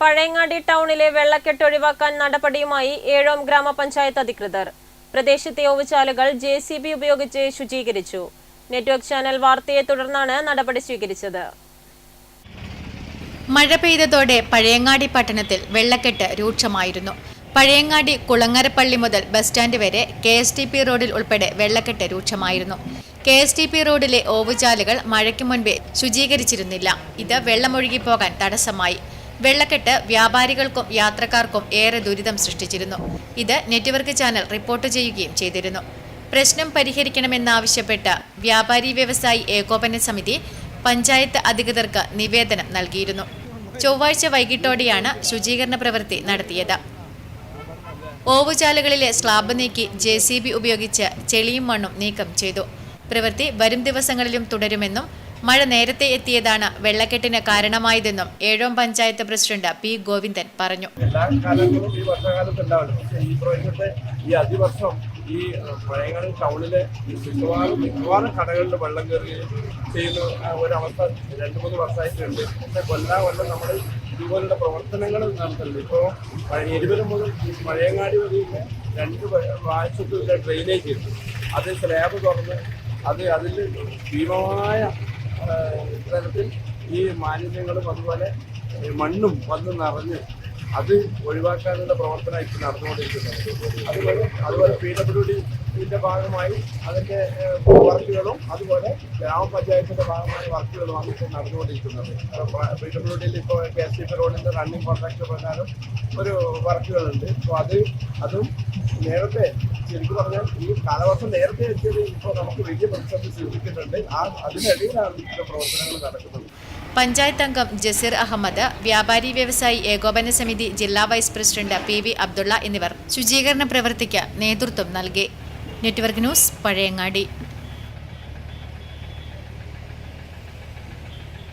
പഴയങ്ങാടി ടൗണിലെ വെള്ളക്കെട്ട് ഒഴിവാക്കാൻ നടപടിയുമായി ഏഴോം ഗ്രാമപഞ്ചായത്ത് അധികൃതർ. പ്രദേശത്തെ ഓവുചാലുകൾ ജെ സി ബി ഉപയോഗിച്ച് ശുചീകരിച്ചു. നെറ്റ്വർക്ക് ചാനൽ വാർത്തയെ തുടർന്നാണ് നടപടി സ്വീകരിച്ചത്. മഴ പെയ്തതോടെ പഴയങ്ങാടി പട്ടണത്തിൽ വെള്ളക്കെട്ട് രൂക്ഷമായിരുന്നു. പഴയങ്ങാടി കുളങ്ങരപ്പള്ളി മുതൽ ബസ് സ്റ്റാൻഡ് വരെ കെ എസ് ടി പി റോഡിൽ ഉൾപ്പെടെ വെള്ളക്കെട്ട് രൂക്ഷമായിരുന്നു. കെ എസ് ടി പി റോഡിലെ ഓവുചാലുകൾ മഴയ്ക്ക് മുൻപേ ശുചീകരിച്ചിരുന്നില്ല. ഇത് വെള്ളമൊഴുകിപ്പോകാൻ തടസ്സമായി. വെള്ളക്കെട്ട് വ്യാപാരികൾക്കും യാത്രക്കാർക്കും ഏറെ ദുരിതം സൃഷ്ടിച്ചിരുന്നു. ഇത് നെറ്റ്വർക്ക് ചാനൽ റിപ്പോർട്ട് ചെയ്യുകയും ചെയ്തിരുന്നു. പ്രശ്നം പരിഹരിക്കണമെന്നാവശ്യപ്പെട്ട് വ്യാപാരി വ്യവസായി ഏകോപന സമിതി പഞ്ചായത്ത് അധികൃതർക്ക് നിവേദനം നൽകിയിരുന്നു. ചൊവ്വാഴ്ച വൈകിട്ടോടെയാണ് ശുചീകരണ പ്രവൃത്തി നടത്തിയത്. ഓവുചാലുകളിലെ സ്ലാബ് നീക്കി ജെ ഉപയോഗിച്ച് ചെളിയും മണ്ണും നീക്കം ചെയ്തു. പ്രവൃത്തി വരും ദിവസങ്ങളിലും തുടരുമെന്നും മഴ നേരത്തെ എത്തിയതാണ് വെള്ളക്കെട്ടിന് കാരണമായതെന്നും ഏഴോം പഞ്ചായത്ത് പ്രസിഡന്റ് പി ഗോവിന്ദൻ പറഞ്ഞു. എല്ലാ ഈ വർഷകാലത്ത് ഈ ഈ അതിവർഷം ഈ ടൗണിലെ മിക്കവാറും മിക്കവാറും കടകളിൽ വെള്ളം കയറുകയും ചെയ്യുന്ന ഒരവസ്ഥ രണ്ട് മൂന്ന് വർഷമായിട്ടുണ്ട്. പക്ഷേ കൊല്ലാ കൊല്ലം നമ്മൾ ഇതുപോലുള്ള പ്രവർത്തനങ്ങൾ നടത്തുന്നുണ്ട്. ഇപ്പോൾ ഇരുപത് മുതൽ പഴയങ്ങാടി വരെയുള്ള രണ്ട് പ്രാവശ്യത്തിലുള്ള ഡ്രെയിനേജ് അത് സ്ലാബ് തുറന്ന് അത് അതിൽ ഭീമമായ തരത്തിൽ ഈ മാലിന്യങ്ങളും അതുപോലെ മണ്ണും വന്ന് നിറഞ്ഞ് അത് ഒഴിവാക്കാനുള്ള പ്രവർത്തനം ഇപ്പോൾ നടന്നുകൊണ്ടിരിക്കുന്നത് അതുപോലെ അതുപോലെ പി ഡബ്ല്യു ഡിന്റെ ഭാഗമായി അതിന്റെ വർക്കുകളും അതുപോലെ ഗ്രാമപഞ്ചായത്തിന്റെ ഭാഗമായ വർക്കുകളുമാണ് ഇപ്പോൾ നടന്നുകൊണ്ടിരിക്കുന്നത്. പി ഡബ്ല്യു ഡിയിൽ ഇപ്പോൾ കെ എസ് സി റോഡിന്റെ റണ്ണിംഗ് കോൺട്രാക്ട് പ്രകാരം ഒരു വർക്കുകളുണ്ട്. അപ്പോൾ അത് അതും നേരത്തെ ശരിക്കും പറഞ്ഞാൽ ഈ കാലവർഷം നേരത്തെ എത്തിയത് ഇപ്പോൾ നമുക്ക് വലിയ പ്രതിസന്ധി സൃഷ്ടിക്കുന്നുണ്ട്. ആ അതിനിടയിലാണ് ഇതിന്റെ പ്രവർത്തനങ്ങൾ നടക്കുന്നത്. പഞ്ചായത്ത് അംഗം ജസീർ അഹമ്മദ് വ്യാപാരി വ്യവസായി ഏകോപന സമിതി ജില്ലാ vice president P V Abdulla എന്നിവർ ശുചീകരണ പ്രവൃത്തിക്ക് നേതൃത്വം നൽകി. Network news Pazhayangadi.